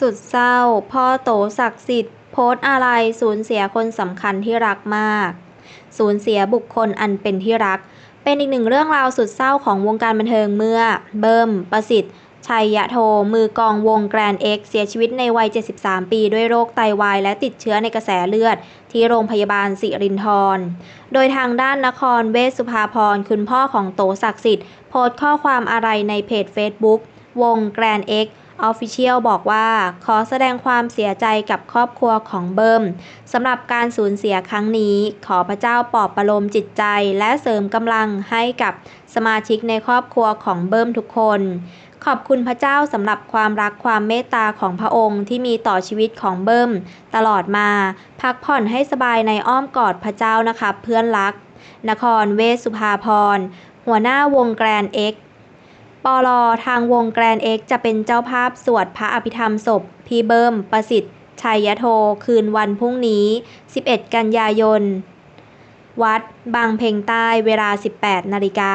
สุดเศร้า พ่อโตศักดิ์สิทธิ์ โพสอะไรสูญเสียคนสำคัญที่รักมาก สูญเสียบุคคลอันเป็นที่รัก เป็นอีกหนึ่งเรื่องราวสุดเศร้าของวงการบันเทิงเมื่อ เบิ้มประสิทธิ์ ชัยยะโท มือกองวงแกรนเอ็กเสียชีวิตในวัย 73 ปี ด้วยโรคไตวายและติดเชื้อในกระแสเลือด ที่โรงพยาบาลสิรินธร โดยทางด้านนครเวชสุภาพรคุณพ่อของโตศักดิ์สิทธิ์โพสต์ข้อความอะไรในเพจ Facebook วงแกรนเอ็กซ์ ออฟฟิเชียลบอกว่า ขอแสดงความเสียใจกับครอบครัวของเบิ้มสำหรับการสูญเสียครั้งนี้ ขอพระเจ้าปลอบประโลมจิตใจ และเสริมกำลังให้กับสมาชิกในครอบครัวของเบิ้มทุกคน ขอบคุณพระเจ้าสำหรับความรักความเมตตาของพระองค์ที่มีต่อชีวิตของเบิ้มตลอดมา พักผ่อนให้สบายในอ้อมกอดพระเจ้านะครับเพื่อนรัก นครเวชสุภาพรหัวหน้าวงแกรนเอ็ก ปลทางวงแกรนเอ็กจะเป็นเจ้าภาพสวดพระอภิธรรมศพ พี่เบิ้ม ประสิทธิ์ ชัยยโท คืนวันพรุ่งนี้ 11 กันยายน วัด บางเพ็งใต้เวลา 18 นาฬิกา